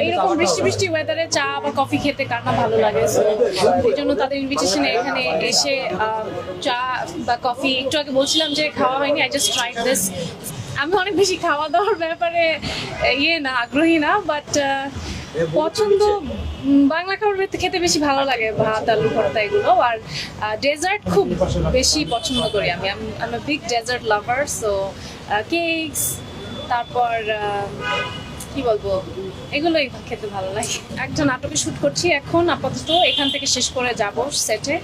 এরকম বৃষ্টি বৃষ্টি ওয়েদারে চা বা কফি খেতে কার না ভালো লাগে এই জন্য তাদের ইনভিটেশনে এখানে এসে চা বা কফি একটু আগে বলছিলাম যে খাওয়া হয়নি আই জাস্ট ট্রাই দিস আমি অনেক বেশি খাওয়া দাওয়ার ব্যাপারে ইয়ে না আগ্রহী না বাট পছন্দ বাংলা খাবার খেতে- বেশি ভালো লাগে ভাত আলু ভর্তা এগুলো আর ডেজার্ট খুব বেশি পছন্দ করি আমি। আমি big dessert lover so cakes তারপর কি বলব? এগুলোই খেতে ভালো লাগে। একটা নাটকে শুট করছি এখন আপাতত এখান থেকে শেষ করে যাব সেটে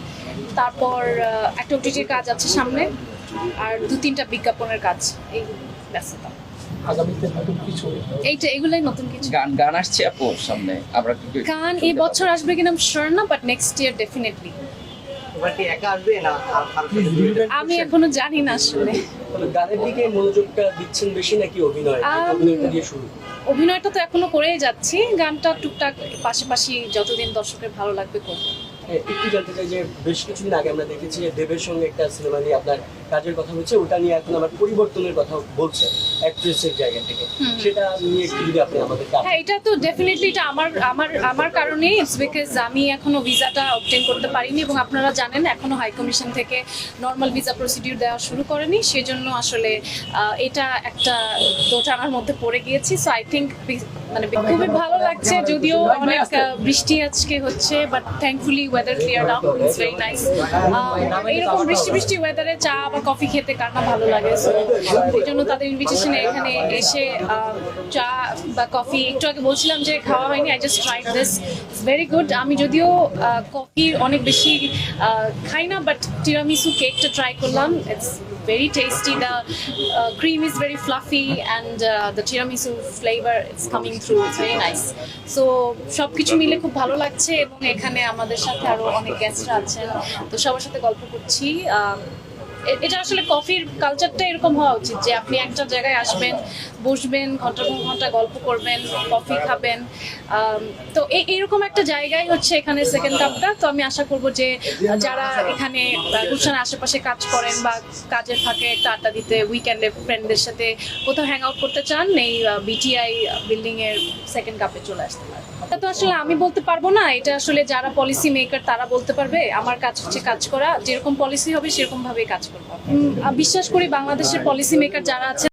তারপর একটা ওটিটির কাজ আছে সামনে আর দু তিনটা বিজ্ঞাপনের কাজ এই ব্যস্ততা। আগামীতে নতুন কিছু? এইটা এগুলোই নতুন কিছু। গান গান আসছে আপু সামনে আমরা গান এই বছর আসবে কিনা শিওর না বাট নেক্সট ইয়ার ডেফিনেটলি কি একা আসবে না? আমি এখনও জানি না আসলে। গানের দিকে মনোযোগটা দিচ্ছেন বেশি নাকি অভিনয়? অভিনয়টা দিয়ে শুরু। অভিনয়টা তো এখনও করেই যাচ্ছি। গানটা টুকটাক পাশাপাশি যতদিন দর্শকের ভালো লাগবে করব। একটু জানতে চাই যে বেশ কিছুদিন আগে আমরা দেখেছি যে দেবের সঙ্গে একটা সিনেমা নিয়ে আপনার কাজের কথা হচ্ছে ওটা নিয়ে এখন আবার পরিবর্তনের কথা বলছে অ্যাক্ট্রেসের জায়গা থেকে। সেটা নিয়ে একটু যদি আপনি আমাদেরকে হ্যাঁ এটা তো ডেফিনেটলি এটা আমার আমার আমার কারণেই ইটস বিকজ আমি এখনও ভিসাটা অবটেন করতে পারিনি এবং আপনারা জানেন এখনও হাই কমিশন থেকে নর্মাল ভিসা প্রসিডিউর দেওয়া শুরু করেনি সেজন্য আসলে এটা একটা দোটানার মধ্যে পড়ে গিয়েছি। সো আই থিঙ্ক মানে খুবই ভালো লাগছে, যদিও অনেক বৃষ্টি আজকে হচ্ছে but thankfully weather clear up it's very nice এরকম বৃষ্টি বৃষ্টি ওয়েদারে চা বা কফি খেতে কার না ভালো লাগে এই জন্য তাদের ইনভিটেশনে এখানে এসে চা বা কফি একটু আগে বলছিলাম যে খাওয়া হয়নি I just try this very good আমি যদিও কফি অনেক বেশি খাই না বাট টিরামিসু কেকটা ট্রাই করলাম it's very tasty the uh, cream is very fluffy and uh, the tiramisu flavor is coming through it's very nice so সবকিছু মিলে খুব ভালো লাগছে এবং এখানে আমাদের সাথে আরও অনেক গেস্টরা আছেন তো সবার সাথে গল্প করছি এটা আসলে কফির কালচারটা এরকম হওয়া উচিত যে আপনি একটা জায়গায় আসবেন, বসবেন ঘণ্টার পর ঘণ্টা গল্প করবেন কফি খাবেন। তো এই এরকম একটা জায়গায় হচ্ছে এখানে সেকেন্ড কাপটা তো আমি আশা করব যে যারা এখানে গুলশানের আশেপাশে কাজ করেন বা কাজের ফাঁকে একটা আড্ডা দিতে উইকেন্ডে ফ্রেন্ডদের সাথে কোথাও হ্যাং আউট করতে চান, এই বিটিআই বিল্ডিং এর সেকেন্ড কাপে চলে আসতে পারেন। এটা তো আসলে আমি বলতে পারব না। এটা আসলে যারা পলিসি মেকার তারা বলতে পারবে, আমার কাজ হচ্ছে কাজ করা। যেরকম পলিসি হবে সেরকম ভাবে কাজ করব। বিশ্বাস করি বাংলাদেশের পলিসি মেকার যারা আছে